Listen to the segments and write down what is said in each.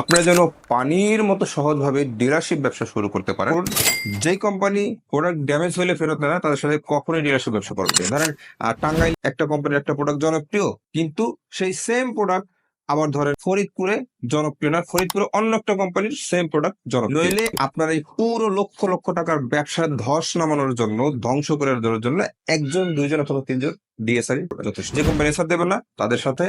আপনারা যেন পানির মতো সহজভাবে ডিলারশিপ ব্যবসা শুরু করতে পারেন। যে কোম্পানি প্রোডাক্ট ড্যামেজ হলে ফেরত না, তাদের সাথে কখনোই ডিলারশিপ ব্যবসা করবে ধরেন টাঙ্গাইল একটা কোম্পানির একটা প্রোডাক্ট জনপ্রিয়, কিন্তু সেই সেম প্রোডাক্ট আবার ধরেন ফরিদপুরে জনপ্রিয় না, ফরিদপুরে অন্য একটা কোম্পানির সেম প্রোডাক্ট জনপ্রিয়। নইলে আপনার এই পুরো লক্ষ লক্ষ টাকার ব্যবসা ধস নামানোর জন্য, ধ্বংস করে দেওয়ার জন্য একজন, দুইজন অথবা তিনজন ডিএসআর যথেষ্ট। যে কোম্পানি এসআর দেবেন না, তাদের সাথে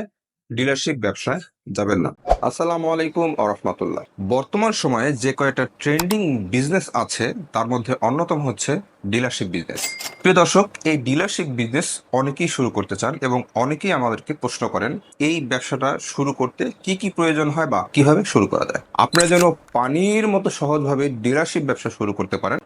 ডিলারশিপ ব্যবসায় যাবেন না। আসসালামু আলাইকুম আরহামতুল্লাহ বর্তমান সময়ে যে কয়েকটা ট্রেন্ডিং বিজনেস আছে, তার মধ্যে অন্যতম হচ্ছে ডিলারশিপ বিজনেস প্রিয় দর্শক, এই ডিলারশিপ বিজনেস অনেকেই শুরু করতে চান এবং অনেকেই আমাদেরকে প্রশ্ন করেন, এই ব্যবসাটা শুরু করতে কি কি প্রয়োজন হয় বা কীভাবে শুরু করা যায়? আপনারা যেন পানির মতো সহজভাবে ডিলারশিপ ব্যবসা শুরু করতে পারেন,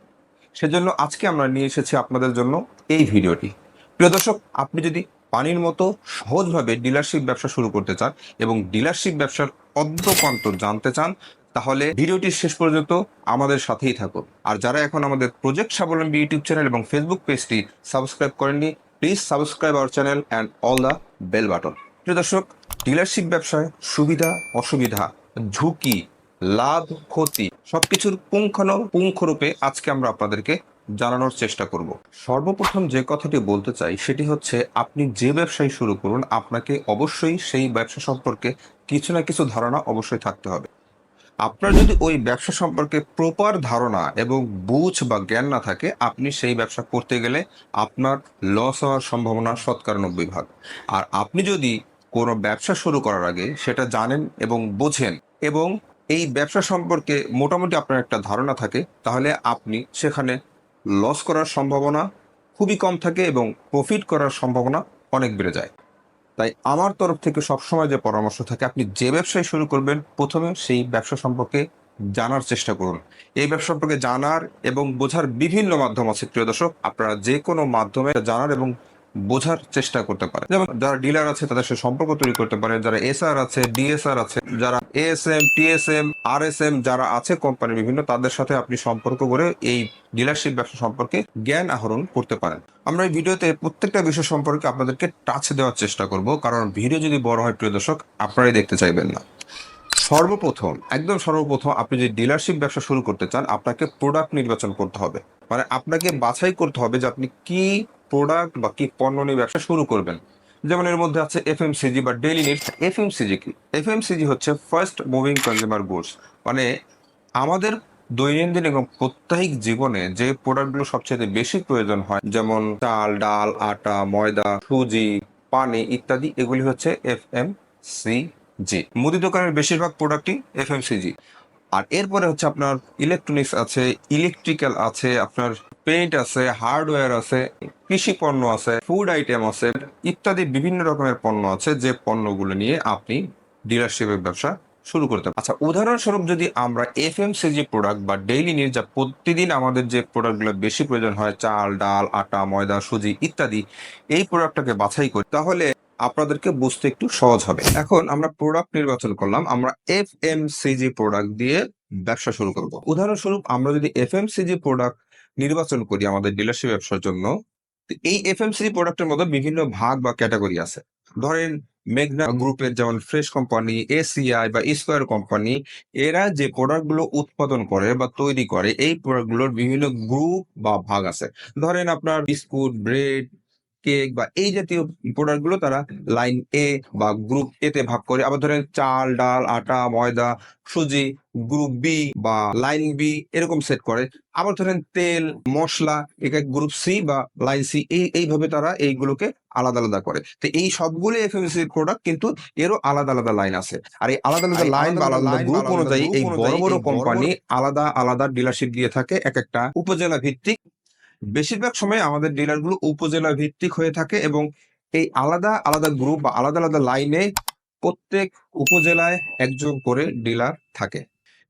সেজন্য আজকে আমরা নিয়ে এসেছি আপনাদের জন্য এই ভিডিওটি। প্রিয় দর্শক, আপনি যদি পানির মতো সহজভাবে ডিলারশিপ ব্যবসা শুরু করতে চান এবং ডিলারশিপ ব্যবসার অদ্যপান্ত জানতে চান, তাহলে ভিডিওটি শেষ পর্যন্ত আমাদের সাথেই থাকুন। আর যারা এখন আমাদের প্রজেক্ট স্বাবলম্বী ইউটিউব চ্যানেল এবং ফেসবুক পেজটি সাবস্ক্রাইব করেননি please subscribe our channel and all the bell button প্রিয় দর্শক ডিলারশিপ ব্যবসায় সুবিধা, অসুবিধা, ঝুঁকি, লাভ, ক্ষতি সবকিছুর পুঙ্খানো পুঙ্খরূপে আজকে আমরা আপনাদেরকে জানানোর চেষ্টা করব। সর্বপ্রথম যে কথাটি বলতে চাই, সেটি হচ্ছে আপনি যে ব্যবসায় শুরু করুন, আপনাকে অবশ্যই সেই ব্যবসা সম্পর্কে কিছু না কিছু ধারণা অবশ্যই থাকতে হবে। আপনার যদি ওই ব্যবসা সম্পর্কে প্রপার ধারণা এবং বুঝ বা জ্ঞান না থাকে, আপনি সেই ব্যবসা করতে গেলে আপনার লস হওয়ার সম্ভাবনা শতকরা নব্বই ভাগ। আর আপনি যদি কোনো ব্যবসা শুরু করার আগে সেটা জানেন এবং বোঝেন এবং এই ব্যবসা সম্পর্কে মোটামুটি আপনার একটা ধারণা থাকে, তাহলে আপনি সেখানে লস করার সম্ভাবনা খুবই কম থাকে এবং প্রফিট করার সম্ভাবনা অনেক বেড়ে যায়। তাই আমার তরফ থেকে সবসময় যে পরামর্শ থাকে, আপনি যে ব্যবসায় শুরু করবেন, প্রথমে সেই ব্যবসা সম্পর্কে জানার চেষ্টা করুন। এই ব্যবসা সম্পর্কে জানার এবং বোঝার বিভিন্ন মাধ্যম আছে, প্রিয় দর্শক। আপনারা যে কোনো মাধ্যমে জানার এবং বোঝার চেষ্টা করতে পারেন যেমন যারা ডিলার আছে, তাদের সাথে সম্পর্ক তৈরি করতে পারেন যারা এসআর আছে, ডিএসআর আছে, যারা এএসএম, টিএসএম, আরএসএম যারা আছে কোম্পানির বিভিন্ন, তাদের সাথে আপনি সম্পর্ক করে এই ডিলারশিপ ব্যবসা সম্পর্কে জ্ঞান আহরণ করতে পারেন। আমরা এই ভিডিওতে প্রত্যেকটা বিষয় সম্পর্কে আপনাদেরকে টাচ দেওয়ার চেষ্টা করব, কারণ ভিডিও যদি বড় হয়, প্রিয় দর্শক, আপনারাই দেখতে চাইবেন না। সর্বপ্রথম, একদম সর্বপ্রথম আপনি যদি ডিলারশিপ ব্যবসা শুরু করতে চান, আপনাকে প্রোডাক্ট নির্বাচন করতে হবে। মানে আপনাকে বাছাই করতে হবে যে আপনি কি প্রোডাক্ট বা কি পণ্য নিয়ে ব্যবসা শুরু করবেন। যেমন এর মধ্যে আছে এফএমসিজি বা ডেইলি নিডস এফএমসিজি কি? এফএমসিজি হচ্ছে ফার্স্ট মুভিং কনজিউমার গুডস মানে আমাদের দৈনন্দিন এবং প্রত্যাহিক জীবনে যে প্রোডাক্টগুলো সবচেয়ে বেশি প্রয়োজন হয়, যেমন চাল, ডাল, আটা, ময়দা, সুজি, পানি ইত্যাদি, এগুলি হচ্ছে এফ এম সি জি মুদি দোকানের বেশিরভাগ প্রোডাক্টই এফ এম সি জি আর এরপরে হচ্ছে আপনার ইলেকট্রনিক্স আছে ইলেকট্রিক্যাল আছে, আপনার পেইন্ট আছে হার্ডওয়্যার আছে, কৃষি পণ্য আছে ফুড আইটেম আছে, ইত্যাদি বিভিন্ন রকমের পণ্য আছে যে পণ্যগুলো নিয়ে আপনি ডিলারশিপের ব্যবসা শুরু করতে আচ্ছা উদাহরণস্বরূপ যদি আমরা এফ এম এফএমসিজি প্রোডাক্ট বা ডেইলি নিড যা প্রতিদিন আমাদের যে প্রোডাক্টগুলো বেশি প্রয়োজন হয়, চাল, ডাল, আটা, ময়দা, সুজি ইত্যাদি, এই প্রোডাক্টটাকে বাছাই করি, তাহলে আপনাদেরকে বুঝতে একটু সহজ হবে। এখন আমরা প্রোডাক্ট নির্বাচন করলাম। আমরা এফ এম সিজি প্রোডাক্ট দিয়ে ব্যবসা শুরু করব। উদাহরণস্বরূপ, আমরা যদি এফ এম সিজি প্রোডাক্ট নির্বাচন করি আমাদের ডিলারশিপ ব্যবসার জন্য এই এফ এম সিজি প্রোডাক্টের মধ্যে বিভিন্ন ভাগ বা ক্যাটাগরি আছে। ধরেন মেঘনা গ্রুপের যেমন ফ্রেশ কোম্পানি এসিআই বা স্কোয়ার কোম্পানি এরা যে প্রোডাক্টগুলো উৎপাদন করে বা তৈরি করে, এই প্রোডাক্টগুলোর বিভিন্ন গ্রুপ বা ভাগ আছে। ধরেন আপনার বিস্কুট, ব্রেড কেক বা এই জাতীয় প্রোডাক্টগুলো তারা লাইন এ বা গ্রুপ এ তে ভাগ করে। আবার ধরেন চাল ডাল আটা ময়দা সুজি গ্রুপ বি বা লাইন বি এরকম সেট করে। আবার ধরেন তেল মশলা একে গ্রুপ সি বা লাইন সি এই এইভাবে তারা এইগুলোকে আলাদা আলাদা করে। তো এই সবগুলো এফএমসি প্রোডাক্ট কিন্তু এরও আলাদা আলাদা লাইন আছে। আর এই আলাদা আলাদা লাইন বা আলাদা গ্রুপ অনুযায়ী এই বড় বড় কোম্পানি আলাদা আলাদা ডিলারশিপ দিয়ে থাকে। এক একটা উপজেলা ভিত্তিক বেশিরভাগ সময় আমাদের ডিলারগুলো উপজেলা ভিত্তিক হয়ে থাকে এবং এই আলাদা আলাদা গ্রুপ বা আলাদা আলাদা লাইনে প্রত্যেক উপজেলায় একজন করে ডিলার থাকে।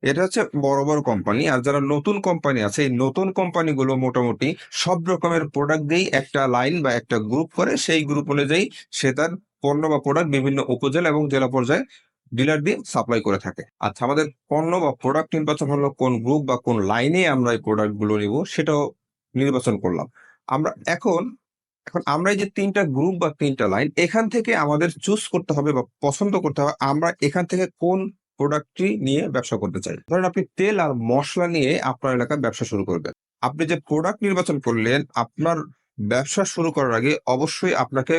এটা হচ্ছে বড় বড় কোম্পানি আর যারা নতুন কোম্পানি আছে, এই নতুন কোম্পানিগুলো মোটামুটি সব রকমের প্রোডাক্ট দিয়েই একটা লাইন বা একটা গ্রুপ করে। সেই গ্রুপ অনুযায়ী সে তার পণ্য বা প্রোডাক্ট বিভিন্ন উপজেলা এবং জেলা পর্যায়ে ডিলার দিয়ে সাপ্লাই করে থাকে। আচ্ছা আমাদের পণ্য বা প্রোডাক্ট নির্বাচন হলো কোন গ্রুপ বা কোন লাইনে আমরা এই প্রোডাক্টগুলো নিব সেটাও নির্বাচন করলাম। আমরা এখন এখন আমরা যে তিনটা গ্রুপ বা তিনটা লাইন এখান থেকে আমাদের চুজ করতে হবে বা পছন্দ করতে হবে আমরা এখান থেকে কোন প্রোডাক্টটি নিয়ে ব্যবসা করতে চাই। ধরেন আপনি তেল আর মশলা নিয়ে আপনার এলাকায় ব্যবসা শুরু করবেন। আপনি যে প্রোডাক্ট নির্বাচন করলেন, আপনার ব্যবসা শুরু করার আগে অবশ্যই আপনাকে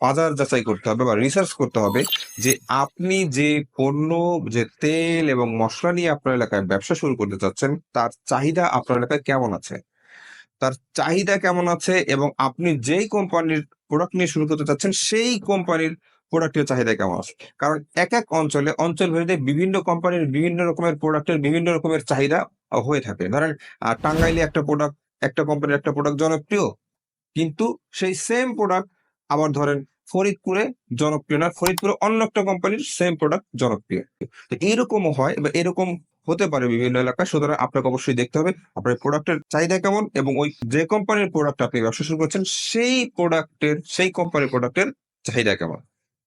বাজার যাচাই করতে হবে বা রিসার্চ করতে হবে যে আপনি যে পণ্য, যে তেল এবং মশলা নিয়ে আপনার এলাকায় ব্যবসা শুরু করতে চাচ্ছেন, তার চাহিদা আপনার এলাকায় কেমন আছে? তার চাহিদা কেমন আছে এবং আপনি যেই কোম্পানির প্রোডাক্ট নিয়ে শুরু করতে চাচ্ছেন, সেই কোম্পানির প্রোডাক্টের চাহিদা কেমন আছে? কারণ এক এক অঞ্চলে, অঞ্চল ভেদে বিভিন্ন কোম্পানির বিভিন্ন রকমের প্রোডাক্টের বিভিন্ন রকমের চাহিদা হয়ে থাকে। ধরেন টাঙ্গাইলে একটা প্রোডাক্ট একটা কোম্পানির একটা প্রোডাক্ট জনপ্রিয়, কিন্তু সেই সেম প্রোডাক্ট আবার ধরেন ফরিদপুরে জনপ্রিয় না, ফরিদপুরে অন্য একটা কোম্পানির সেম প্রোডাক্ট জনপ্রিয়। তো এইরকমও হয় বা এরকম হতে পারে বিভিন্ন এলাকায়। সুতরাং আপনাকে অবশ্যই দেখতে হবে আপনার প্রোডাক্টের চাহিদা কেমন এবং ওই যে কোম্পানির প্রোডাক্ট আপনি ব্যবসা শুরু করছেন, সেই প্রোডাক্টের সেই কোম্পানির প্রোডাক্টের চাহিদা কেমন?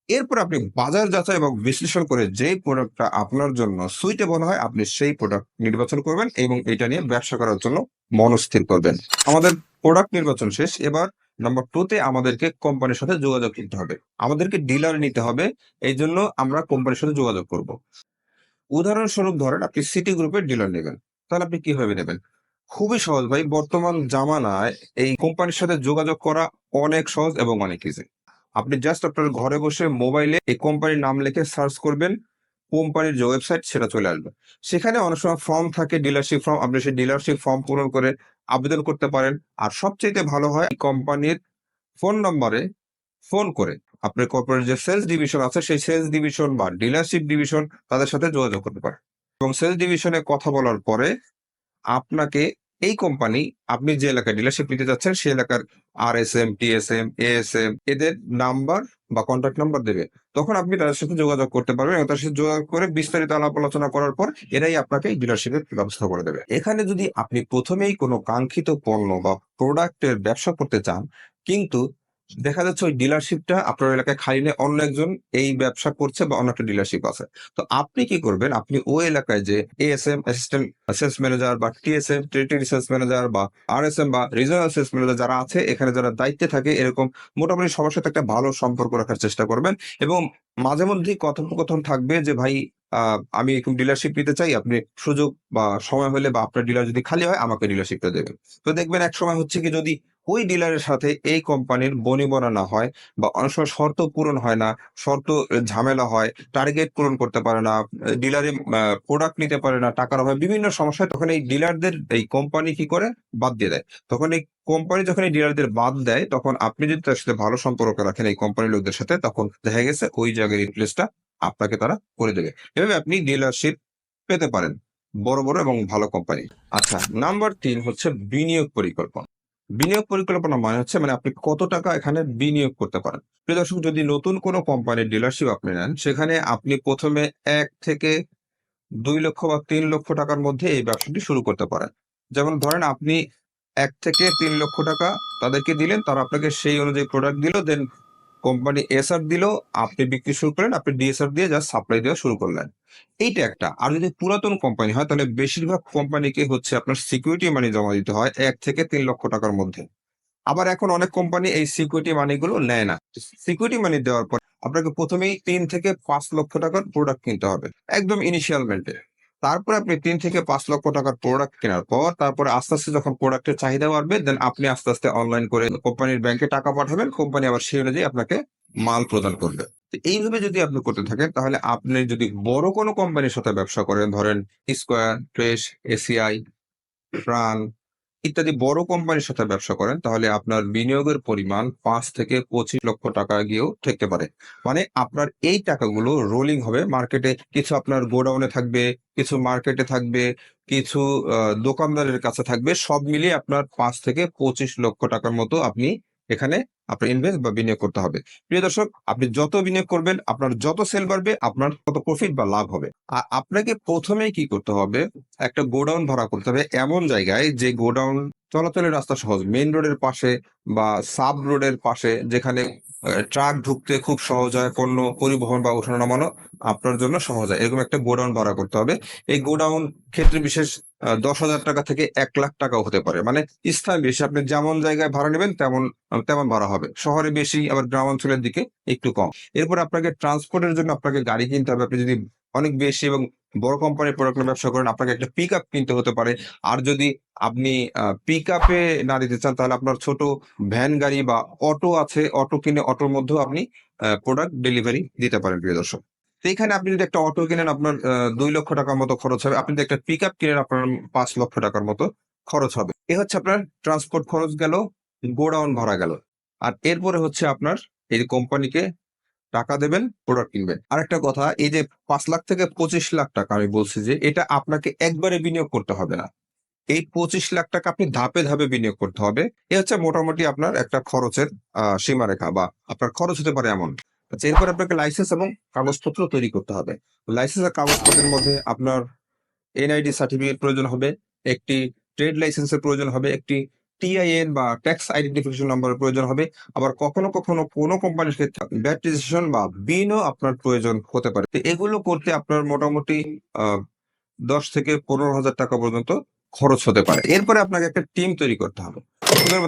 এরপর আপনি বাজার যাচাই এবং বিশ্লেষণ করে যে প্রোডাক্টটা আপনার জন্য সুইটেবল হয়, আপনি সেই প্রোডাক্ট নির্বাচন করবেন এবং এটা নিয়ে ব্যবসা করার জন্য মনস্থির করবেন। আমাদের প্রোডাক্ট নির্বাচন শেষ। এবার নাম্বার টু তে আমাদেরকে কোম্পানির সাথে যোগাযোগ করতে হবে। আমাদেরকে ডিলার নিতে হবে। এই জন্য আমরা কোম্পানির সাথে যোগাযোগ করব। উদাহরণস্বরূপ ধরেন আপনি সিটি গ্রুপের ডিলার নেবেন। তাহলে আপনি কীভাবে নেবেন? খুবই সহজ ভাই, বর্তমান জামানায় এই কোম্পানির সাথে যোগাযোগ করা অনেক সহজ এবং অনেক ইজি আপনি জাস্ট আপনার ঘরে বসে মোবাইলে এই কোম্পানির নাম লিখে সার্চ করবেন কোম্পানির যে ওয়েবসাইট সেটা চলে আসবে। সেখানে অনেক সময় ফর্ম থাকে ডিলারশিপ ফর্ম আপনি সেই ডিলারশিপ ফর্ম পূরণ করে আবেদন করতে পারেন। আর সবচেয়ে ভালো হয় কোম্পানির ফোন নম্বরে ফোন করে। আপনার কর্পোরেট যে সেলস ডিভিশন আছে, সেই সেলস ডিভিশন বা ডিলারশিপ ডিভিশন তাদের সাথে যোগাযোগ করতে পারেন এবং সেলস ডিভিশনে কথা বলার পরে আপনাকে এই কোম্পানি আপনি যে এলাকায় ডিলারশিপ নিতে যাচ্ছেন, সেই এলাকার R S M T S M A S M এদের নাম্বার বা কন্ট্যাক্ট নাম্বার দেবে। তখন আপনি তাদের সাথে যোগাযোগ করতে পারবেন এবং তাদের সাথে যোগাযোগ করে বিস্তারিত আলাপ আলোচনা করার পর এরাই আপনাকে ডিলারশিপের ব্যবস্থা করে দেবে। এখানে যদি আপনি প্রথমেই কোনো কাঙ্ক্ষিত পণ্য বা প্রোডাক্টের ব্যবসা করতে চান, কিন্তু দেখা যাচ্ছে ওই ডিলারশিপটা আপনার এলাকায় খালি নেই, অন্য একজন এই ব্যবসা করছে বা অন্য একটা ডিলারশিপ আছে। তো আপনি কি করবেন? আপনি ওই এলাকায় যে এএসএম অ্যাসিস্ট্যান্ট সেলস ম্যানেজার বা টিএসএম টেরিটরি সেলস ম্যানেজার বা আরএসএম বা রিজনাল সেলস ম্যানেজার যারা আছে, এখানে যারা দায়িত্বে থাকে, এরকম মোটামুটি সবার সাথে একটা ভালো সম্পর্ক রাখার চেষ্টা করবেন এবং মাঝে মধ্যেই কথোপকথন থাকবে যে, ভাই আমি এরকম ডিলারশিপ নিতে চাই, আপনি সুযোগ বা সময় হলে বা আপনার ডিলার যদি খালি হয়, আমাকে ডিলারশিপটা দেবেন। তো দেখবেন এক সময় হচ্ছে কি যদি ওই ডিলারের সাথে এই কোম্পানির বনিবনা না হয় বা অনেক সময় শর্ত পূরণ হয় না, শর্ত ঝামেলা হয় টার্গেট পূরণ করতে পারে না ডিলারে প্রোডাক্ট নিতে পারে না, টাকার অভাবে বিভিন্ন সমস্যায় তখন এই ডিলারদের এই কোম্পানি কি করে? বাদ দিয়ে দেয়। তখন এই কোম্পানি যখন এই ডিলারদের বাদ দেয়, তখন আপনি যদি তার সাথে ভালো সম্পর্ক রাখেন এই কোম্পানির লোকদের সাথে, তখন দেখা গেছে ওই জায়গায় রিপ্লেসটা আপনাকে তারা করে দেবে। এভাবে আপনি ডিলারশিপ পেতে পারেন। বড় বড় এবং ভালো কোম্পানি আচ্ছা নাম্বার তিন হচ্ছে বিনিয়োগ পরিকল্পনা। বিনিয়োগ পরিকল্পনা মানে হচ্ছে মানে আপনি কত টাকা এখানে বিনিয়োগ করতে পারেন। প্রিয় দর্শক, যদি নতুন কোনো কোম্পানির ডিলারশিপ আপনি নেন, সেখানে আপনি প্রথমে এক থেকে দুই লক্ষ বা তিন লক্ষ টাকার মধ্যে এই ব্যবসাটি শুরু করতে পারেন। যেমন ধরেন, আপনি এক থেকে তিন লক্ষ টাকা তাদেরকে দিলেন, তারা আপনাকে সেই অনুযায়ী প্রোডাক্ট দিল দেন কোম্পানি এসআর দিল, আপনি বিক্রি শুরু করলেন, আপনি ডিএসআর দিয়ে জাস্ট সাপ্লাই দেওয়া শুরু করলেন। এইটা একটা। আর যদি পুরাতন কোম্পানি হয়, তাহলে বেশিরভাগ কোম্পানিকে হচ্ছে আপনার সিকিউরিটি মানি জমা দিতে হয় এক থেকে তিন লক্ষ টাকার মধ্যে। আবার এখন অনেক কোম্পানি এই সিকিউরিটি মানিগুলো নেয় না। সিকিউরিটি মানি দেওয়ার পর আপনাকে প্রথমেই তিন থেকে পাঁচ লক্ষ টাকার প্রোডাক্ট কিনতে হবে, একদম ইনিশিয়ালমেন্টে তারপরে আপনি তিন থেকে পাঁচ লক্ষ টাকার প্রোডাক্ট কেনার পর, তারপরে আস্তে আস্তে যখন প্রোডাক্টের চাহিদা বাড়বে দেন আপনি আস্তে আস্তে অনলাইন করে কোম্পানির ব্যাংকে টাকা পাঠাবেন। কোম্পানি আবার সেই অনুযায়ী আপনাকে মাল প্রদান করবে। এইভাবে যদি আপনি করতে থাকেন, তাহলে আপনি যদি বড় কোনো কোম্পানির সাথে ব্যবসা করেন, ধরেন স্কোয়ার ট্রেস এসিআই প্রাণ ইত্যাদি বড় কোম্পানির সাথে ব্যবসা করেন, তাহলে আপনার বিনিয়োগের পরিমাণ পাঁচ থেকে পঁচিশ লক্ষ টাকা গিয়েও ঠেকতে পারে। মানে আপনার এই টাকাগুলো রোলিং হবে। মার্কেটে কিছু আপনার গোডাউনে থাকবে, কিছু মার্কেটে থাকবে, কিছু দোকানদারের কাছে থাকবে। সব মিলিয়ে আপনার পাঁচ থেকে পঁচিশ লক্ষ টাকার মতো আপনি এখানে আপনার ইনভেস্ট বা বিনিয়োগ করতে হবে। প্রিয় দর্শক, আপনি যত বিনিয়োগ করবেন, আপনার যত সেল বাড়বে, আপনার তত প্রফিট বা লাভ হবে। আর আপনাকে প্রথমেই কি করতে হবে? একটা গোডাউন ভাড়া করতে হবে। এমন জায়গায় যে গোডাউন চলাচলের রাস্তা সহজ। মেইন রোডের পাশে বা সাব রোডের পাশে যেখানে ট্রাক ঢুকতে খুব সহজ হয়, পণ্য পরিবহন বা ওঠানো নামানো আপনার জন্য সহজ হয়। এরকম একটা গোডাউন ভাড়া করতে হবে। এই গোডাউন ক্ষেত্রে বিশেষ দশ হাজার টাকা থেকে এক লাখ টাকাও হতে পারে। মানে স্থান বেশি আপনি যেমন জায়গায় ভাড়া নেবেন তেমন তেমন ভাড়া হবে। শহরে বেশি, আবার গ্রামাঞ্চলের দিকে একটু কম। এরপর আপনাকে ট্রান্সপোর্টের জন্য আপনাকে গাড়ি কিনতে হবে। আপনি যদি অনেক বেশি এবং বড় কোম্পানির প্রোডাক্ট ব্যবসা করেন, আপনাকে একটা পিক আপ কিনতে হতে পারে। আর যদি আপনি পিক আপে না দিতে চান, তাহলে আপনার ছোট ভ্যান গাড়ি বা অটো আছে অটো কিনে অটোর মধ্যেও আপনি প্রোডাক্ট ডেলিভারি দিতে পারেন, প্রিয় দর্শক। তো এখানে আপনি যদি একটা অটো কিনেন, আপনার দুই লক্ষ টাকার মতো খরচ হবে। আপনি যদি একটা পিক আপ কিনেন, আপনার পাঁচ লক্ষ টাকার মতো খরচ হবে। এ হচ্ছে আপনার ট্রান্সপোর্ট খরচ গেল, গোডাউন ভরা গেল। আর এরপরে হচ্ছে আপনার এই কোম্পানিকে টাকা দেবেন প্রোডাক্ট কিনবেন। আর একটা কথা, এই যে পাঁচ লাখ থেকে পঁচিশ লাখ টাকা আমি বলছি যে, এটা আপনাকে একবারে বিনিয়োগ করতে হবে না। এই পঁচিশ লাখ টাকা আপনি ধাপে ধাপে বিনিয়োগ করতে হবে। এ হচ্ছে মোটামুটি আপনার একটা খরচের সীমারেখা বা আপনার খরচ হতে পারে এমন। আচ্ছা এরপর আপনাকে লাইসেন্স এবং কাগজপত্র তৈরি করতে হবে। লাইসেন্স আর কাগজপত্রের মধ্যে আপনার এনআইডি সার্টিফিকেট প্রয়োজন হবে, একটি ট্রেড লাইসেন্সের প্রয়োজন হবে, একটি টিআইএন বা ট্যাক্স আইডেন্টিফিকেশন নম্বরের প্রয়োজন হবে। আবার কখনো কখনো কোনো কোম্পানির ক্ষেত্রে ব্যাট রেজিস্ট্রেশন বা বিনও আপনার প্রয়োজন হতে পারে। তো এগুলো করতে আপনার মোটামুটি দশ থেকে পনেরো হাজার টাকা পর্যন্ত খরচ হতে পারে। এরপরে আপনাকে একটা টিম তৈরি করতে হবে।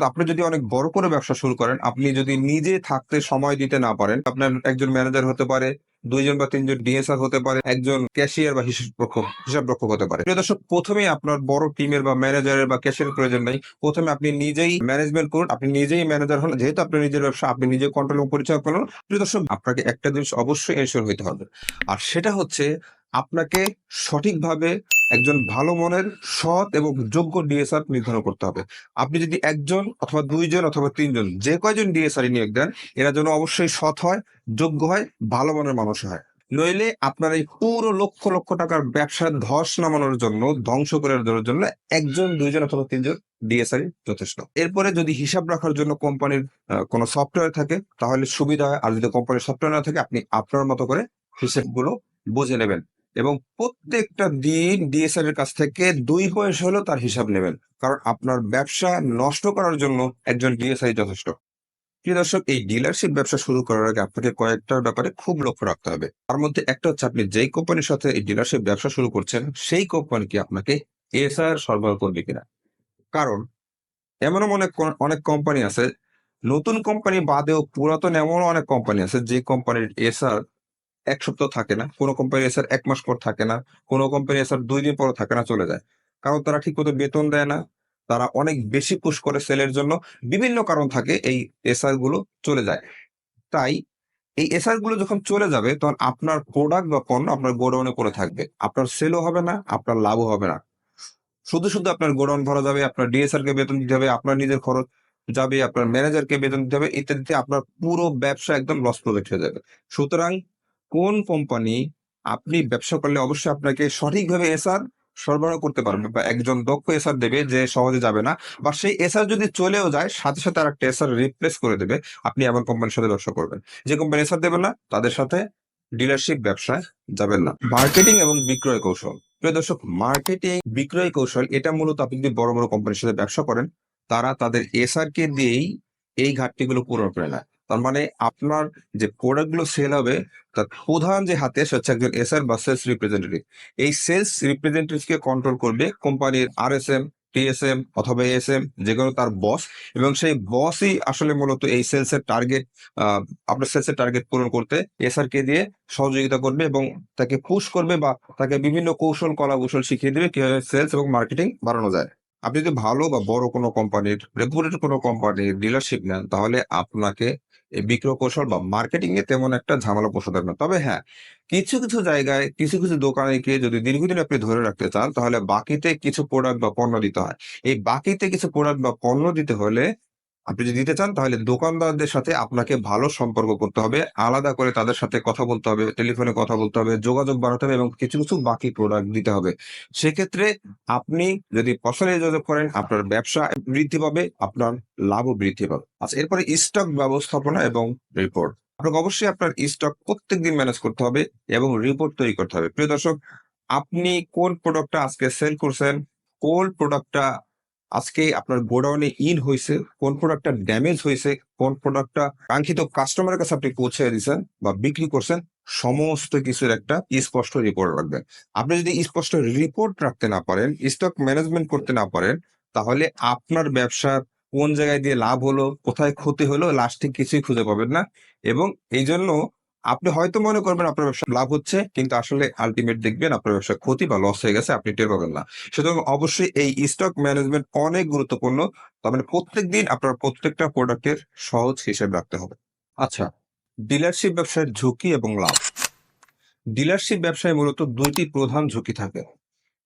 আপনি যদি অনেক বড় করে ব্যবসা শুরু করেন, আপনি যদি নিজে থাকতে সময় দিতে না পারেন, আপনার একজন ম্যানেজার হতে পারে দুইজন বা তিনজন ডিএসআর হতে পারে, একজন ক্যাশিয়ার বা হিসাব রক্ষক হিসাব রক্ষক হতে পারে। দর্শক, প্রথমেই আপনার বড় টিমের বা ম্যানেজারের বা ক্যাশিয়ার প্রয়োজন নাই। প্রথমে আপনি নিজেই ম্যানেজমেন্ট করুন, আপনি নিজেই ম্যানেজার হন। যেহেতু আপনি নিজের ব্যবসা, আপনি নিজে কন্ট্রোল পরিচালনা করুন। প্রিয় দর্শক, আপনাকে একটা জিনিস অবশ্যই এনশোর হইতে হবে। আর সেটা হচ্ছে আপনাকে সঠিকভাবে একজন ভালো মনের, সৎ এবং যোগ্য ডিএসআর নির্ধারণ করতে হবে। আপনি যদি একজন অথবা দুইজন অথবা তিনজন যে কয়জন ডিএসআর নিয়োগ দেন, এরা যেন অবশ্যই সৎ হয়, যোগ্য হয়, ভালো মনের মানুষ হয়। নইলে আপনার এই পুরো লক্ষ লক্ষ টাকার ব্যবসা ধস নামানোর জন্য, ধ্বংস করে দেওয়ার জন্য একজন, দুইজন অথবা তিনজন ডিএসআর যথেষ্ট। এরপরে যদি হিসাব রাখার জন্য কোম্পানির কোনো সফটওয়্যার থাকে, তাহলে সুবিধা হয়। আর যদি কোম্পানির সফটওয়্যার না থাকে, আপনি আপনার মতো করে হিসেবগুলো বুঝে নেবেন। এবং প্রত্যেকটা দিন ডিএসআর এর কাছ থেকে দুই পয়সা হলেও তার হিসাব নেবেন। কারণ আপনার ব্যবসা নষ্ট করার জন্য একজন ডিএসআই যথেষ্ট। প্রিয় দর্শক, এই ডিলারশিপ ব্যবসা শুরু করার আগে আপনাকে কয়েকটা ব্যাপারে খুব লক্ষ্য রাখতে হবে। তার মধ্যে একটা হচ্ছে আপনি যেই কোম্পানির সাথে এই ডিলারশিপ ব্যবসা শুরু করছেন, সেই কোম্পানি কি আপনাকে এসআর সরবরাহ করবে কিনা। কারণ এমন অনেক অনেক কোম্পানি আছে, নতুন কোম্পানি বাদেও পুরাতন এমন অনেক কোম্পানি আছে, যে কোম্পানির এসআর এক সপ্তাহ থাকে না, কোনো কোম্পানি এসআর এক মাস পর থাকে না, কোনো কোম্পানি এসআর দুই দিন পর থাকে না, চলে যায়। কারণ তারা ঠিক মতো বেতন দেয় না, তারা অনেক বেশি পুশ করে সেলের জন্য, বিভিন্ন কারণ থাকে এই এসআরগুলো চলে যায়। তাই এই এসআরগুলো যখন চলে যাবে, তখন আপনার প্রোডাক্ট বা পণ্য আপনার গোডাউনে পড়ে থাকবে। আপনার সেলও হবে না, আপনার লাভও হবে না। শুধু শুধু আপনার গোডাউন ভরা যাবে, আপনার ডিএসআর কে বেতন দিতে হবে, আপনার নিজের খরচ যাবে, আপনার ম্যানেজারকে বেতন দিতে হবে, ইত্যাদিতে আপনার পুরো ব্যবসা একদম লস প্রজেক্ট হয়ে যাবে। সুতরাং কোন কোম্পানি আপনি ব্যবসা করলে অবশ্যই আপনাকে সঠিকভাবে এসআর সরবরাহ করতে পারবে বা একজন দক্ষ এসআর দেবে যে সহজে যাবে না বা সেই এসআর যদি চলেও যায়, সাথে সাথে আর একটা এসআর রিপ্লেস করে দেবে, আপনি এমন কোম্পানির সাথে ব্যবসা করবেন। যে কোম্পানি এসআর দেবে না, তাদের সাথে ডিলারশিপ ব্যবসায় যাবেন না। মার্কেটিং এবং বিক্রয় কৌশল। প্রিয় দর্শক মার্কেটিং বিক্রয় কৌশল, এটা মূলত আপনি যদি বড় বড় কোম্পানির সাথে ব্যবসা করেন, তারা তাদের এসআর কে দিয়েই এই ঘাটতিগুলো পূরণ করে নেয়। তার মানে আপনার যে প্রোডাক্টগুলো সেল হবে, তার প্রধান যে হাতে সে হচ্ছে একজন এসআর বা সেলস রিপ্রেজেন্টেটিভ এই সেলস রিপ্রেজেন্টেটিভ কে কন্ট্রোল করবে কোম্পানির আর এস এম টিএসএম অথবা এএসএম যে কোনো তার বস এবং সেই বসই আসলে মূলত এই সেলস এর টার্গেট আপনার সেলস এর টার্গেট পূরণ করতে এসআর কে দিয়ে সহযোগিতা করবে এবং তাকে পুশ করবে বা তাকে বিভিন্ন কৌশল, কলা কৌশল শিখিয়ে দেবে কীভাবে সেলস এবং মার্কেটিং বাড়ানো যায়। আপনি যদি ভালো বা বড় কোনো কোম্পানির রেপুটেড কোনো কোম্পানির ডিলারশিপ নেন, তাহলে আপনাকে বিক্রয় কৌশল বা মার্কেটিং এ তেমন একটা ঝামেলা পোষাতে না। তবে হ্যাঁ কিছু কিছু জায়গায় কিছু কিছু দোকানে গিয়ে যদি দীর্ঘদিন আপনি ধরে রাখতে চান, তাহলে বাকিতে কিছু প্রোডাক্ট বা পণ্য দিতে হয়। এই বাকিতে কিছু প্রোডাক্ট বা পণ্য দিতে হলে আপনি যদি দিতে চান, তাহলে দোকানদারদের সাথে আপনাকে ভালো সম্পর্ক করতে হবে। আলাদা করে তাদের সাথে কথা বলতে হবে, টেলিফোনে কথা বলতে হবে, যোগাযোগ বাড়াতে হবে এবং কিছু কিছু বাকি প্রোডাক্ট দিতে হবে। সেক্ষেত্রে আপনি যদি পছন্দ যোগাযোগ করেন, আপনার ব্যবসা বৃদ্ধি পাবে, আপনার লাভও বৃদ্ধি পাবে। আচ্ছা এরপরে স্টক ব্যবস্থাপনা এবং রিপোর্ট আপনাকে অবশ্যই আপনার স্টক প্রত্যেক দিন ম্যানেজ করতে হবে এবং রিপোর্ট তৈরি করতে হবে। প্রিয় দর্শক, আপনি কোন প্রোডাক্টটা আজকে সেল করছেন, কোন প্রোডাক্টটা আজকে আপনার গোডাউনে ইন হয়েছে, কোন প্রোডাক্টটা ড্যামেজ হয়েছে, কোন প্রোডাক্টটা কাঙ্ক্ষিত কাস্টমারের কাছে আপনি পৌঁছে দিয়েছেন বা বিক্রি করছেন, সমস্ত কিছুর একটা স্পষ্ট রিপোর্ট রাখবেন আপনি যদি স্পষ্ট রিপোর্ট রাখতে না পারেন স্টক ম্যানেজমেন্ট করতে না পারেন, তাহলে আপনার ব্যবসার কোন জায়গায় দিয়ে লাভ হলো, কোথায় ক্ষতি হলো লাস্টে কিছুই খুঁজে পাবেন না। এবং এই জন্য আপনি হয়তো মনে করবেন আপনার ব্যবসা লাভ হচ্ছে, কিন্তু আসলে আলটিমেট দেখবেন আপনার ব্যবসা ক্ষতি বা লস হয়ে গেছে, আপনি টের পাবেন না। সুতরাং অবশ্যই এই স্টক ম্যানেজমেন্ট অনেক গুরুত্বপূর্ণ। তবে মানে প্রত্যেক দিন আপনার প্রত্যেকটা প্রোডাক্টের সহজ হিসেব রাখতে হবে। আচ্ছা ডিলারশিপ ব্যবসার ঝুঁকি এবং লাভ। ডিলারশিপ ব্যবসায় মূলত দুইটি প্রধান ঝুঁকি থাকে।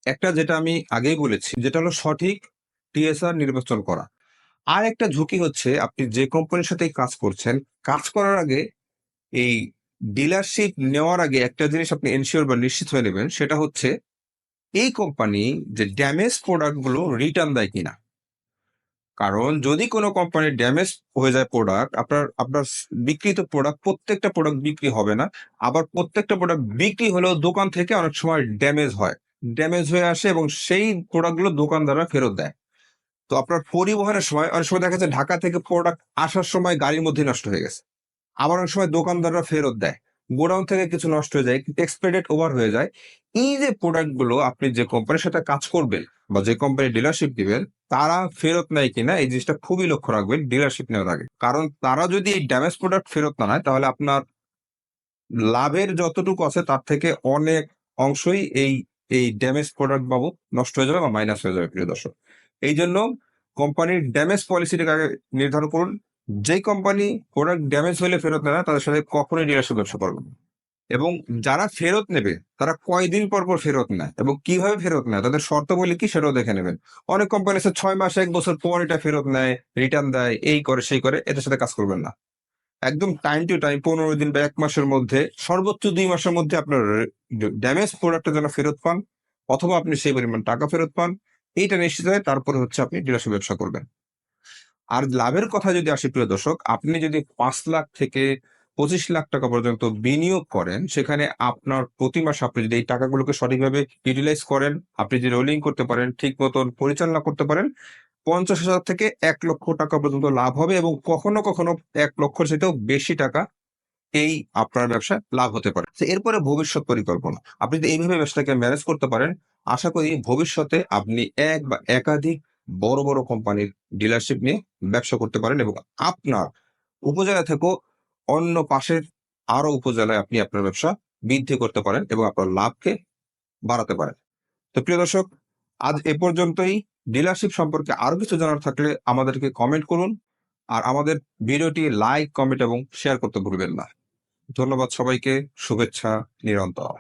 একটা যেটা আমি আগেই বলেছি, যেটা হলো সঠিক টিএসআর নির্বাচন করা। আর একটা ঝুঁকি হচ্ছে আপনি যে কোম্পানির সাথে কাজ করছেন, কাজ করার আগে এই ডিলারশিপ নেওয়ার আগে একটা জিনিস আপনি এনশিওর বা নিশ্চিত হয়ে নেবেন, সেটা হচ্ছে এই কোম্পানি যে ড্যামেজ প্রোডাক্টগুলো রিটার্ন দেয় কিনা। কারণ যদি কোনো কোম্পানির ড্যামেজ হয়ে যায় প্রোডাক্ট আপনার আপনার বিক্রিত প্রোডাক্ট প্রত্যেকটা প্রোডাক্ট বিক্রি হবে না। আবার প্রত্যেকটা প্রোডাক্ট বিক্রি হলেও দোকান থেকে অনেক সময় ড্যামেজ হয়। ড্যামেজ হয়ে আসে এবং সেই প্রোডাক্টগুলো দোকানদাররা ফেরত দেয়। তো আপনার পরিবহনের সময় অনেক সময় দেখা যাচ্ছে ঢাকা থেকে প্রোডাক্ট আসার সময় গাড়ির মধ্যে নষ্ট হয়ে গেছে। আবার অনেক সময় দোকানদাররা ফেরত দেয়। গোডাউন থেকে কিছু নষ্ট হয়ে যায় কিন্তু এক্সপেডেড ওভার হয়ে যায়। এই যে প্রোডাক্টগুলো আপনি যে কোম্পানির সাথে কাজ করবেন বা যে কোম্পানি ডিলারশিপ দিবেন, তারা ফেরত নেয় কিনা এই জিনিসটা খুবই লক্ষ্য রাখবেন ডিলারশিপ নেওয়ার আগে। কারণ তারা যদি এই ড্যামেজ প্রোডাক্ট ফেরত না নেয়, তাহলে আপনার লাভের যতটুকু আছে তার থেকে অনেক অংশই এই এই ড্যামেজ প্রোডাক্ট বাবদ নষ্ট হয়ে যাবে বা মাইনাস হয়ে যাবে, প্রিয় দর্শক। এই জন্য কোম্পানির ড্যামেজ পলিসিটাকে আগে নির্ধারণ করুন। যে কোম্পানি প্রোডাক্ট ড্যামেজ হলে ফেরত নেয় না তাদের সাথে কখনোই ডিলারশিপ ব্যবসা করবেন না। এবং যারা ফেরত নেবে, তারা কয়দিন পর পর ফেরত নেয় এবং কীভাবে ফেরত নেয়, তাদের শর্তাবলী কি সেটাও দেখে নেবেন। অনেক কোম্পানি আছে, ছয় মাস, এক বছর পর এটা ফেরত নেয় রিটার্ন দেয়, এই করে, সেই করে, এদের সাথে কাজ করবেন না। একদম টাইম টু টাইম পনেরো দিন বা এক মাসের মধ্যে, সর্বোচ্চ দুই মাসের মধ্যে আপনার ড্যামেজ প্রোডাক্টটা যেন ফেরত পান, অথবা আপনি সেই পরিমাণ টাকা ফেরত পান, এইটা নিশ্চিত হয় তারপরে হচ্ছে আপনি ডিলারশিপ ব্যবসা করবেন। আর লাভের কথা যদি আসি, প্রিয় দর্শক, আপনি যদি পাঁচ লাখ থেকে পঁচিশ লাখ টাকা পর্যন্ত বিনিয়োগ করেন, সেখানে আপনার প্রতি মাসে আপনি যদি এই টাকাগুলোকে সঠিকভাবে ইউটিলাইজ করেন, আপনি যদি রোলিং করতে পারেন, ঠিক মতন পরিচালনা করতে পারেন, পঞ্চাশ হাজার থেকে এক লক্ষ টাকা পর্যন্ত লাভ হবে এবং কখনো কখনো এক লক্ষ সেটাও বেশি টাকা এই আপনার ব্যবসা লাভ হতে পারে। এরপরে ভবিষ্যৎ পরিকল্পনা। আপনি যদি এইভাবে ব্যবসাটাকে ম্যানেজ করতে পারেন, আশা করি ভবিষ্যতে আপনি এক বা একাধিক বড় বড় কোম্পানির ডিলারশিপ নিয়ে ব্যবসা করতে পারেন এবং আপনার উপজেলা থেকেও অন্য পাশের আরও উপজেলায় আপনি আপনার ব্যবসা বৃদ্ধি করতে পারেন এবং আপনার লাভকে বাড়াতে পারেন। তো প্রিয় দর্শক, আজ এ পর্যন্তই। ডিলারশিপ সম্পর্কে আরও কিছু জানার থাকলে আমাদেরকে কমেন্ট করুন আর আমাদের ভিডিওটি লাইক কমেন্ট এবং শেয়ার করতে ভুলবেন না। ধন্যবাদ সবাইকে। শুভেচ্ছা নিরন্তর।